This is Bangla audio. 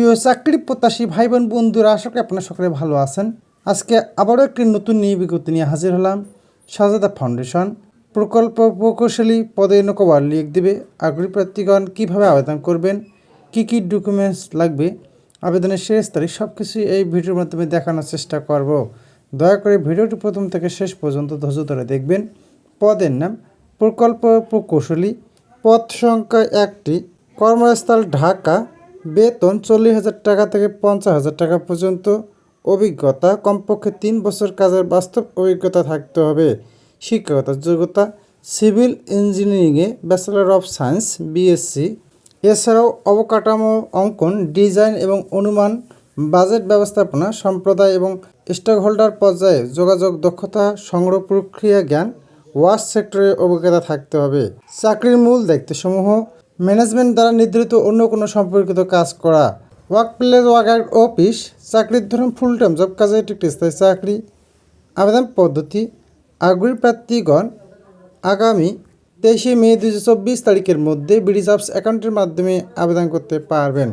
প্রিয় চাকরি প্রত্যাশী ভাই বোন বন্ধুরা, আশা করি আপনারা সকলে ভালো আছেন। আজকে আবারও একটি নতুন নিয়ে বিজ্ঞপ্তি নিয়ে হাজির হলাম সাজাদা ফাউন্ডেশন। প্রকল্প প্রকৌশলী পদে নকবার লিখ দেবে। আগ্রহী প্রার্থীগণ কীভাবে আবেদন করবেন? কী কী ডকুমেন্টস লাগবে? আবেদনের শেষ তারিখ সব কিছুই এই ভিডিওর মাধ্যমে দেখানোর চেষ্টা করব। দয়া করে ভিডিওটি প্রথম থেকে শেষ পর্যন্ত ধৈর্য ধরে দেখবেন। পদের নাম প্রকল্প প্রকৌশলী, পদ সংখ্যা একটি, কর্মস্থল ঢাকা বেতন চল্লিশ হাজার টাকা থেকে পঞ্চাশ হাজার টাকা পর্যন্ত। অভিজ্ঞতা, কমপক্ষে তিন বছর কাজের বাস্তব অভিজ্ঞতা থাকতে হবে। শিক্ষকতার যোগ্যতা, সিভিল ইঞ্জিনিয়ারিংয়ে ব্যাচেলর অফ সায়েন্স, বিএসসি। এছাড়াও অবকাঠামো অঙ্কন, ডিজাইন এবং অনুমান, বাজেট ব্যবস্থাপনা, সম্প্রদায় এবং স্টক হোল্ডার পর্যায়ে যোগাযোগ দক্ষতা, সংগ্রহ প্রক্রিয়া জ্ঞান ওয়াশ সেক্টরে অভিজ্ঞতা থাকতে হবে। চাকরির মূল দায়িত্বসমূহ ম্যানেজমেন্ট দ্বারা নির্ধারিত অন্য কোনো সম্পর্কিত কাজ করা। ওয়ার্ক প্লেস ওয়ার্ক অফিস, চাকরির ধরন ফুল টাইম জব কাজে এটি একটি স্থায়ী চাকরি, আবেদন পদ্ধতি, আগ্রহী প্রার্থীগণ, আগামী তেইশে মে দু তারিখের মধ্যে জবস অ্যাকাউন্টের মাধ্যমে আবেদন করতে পারবেন।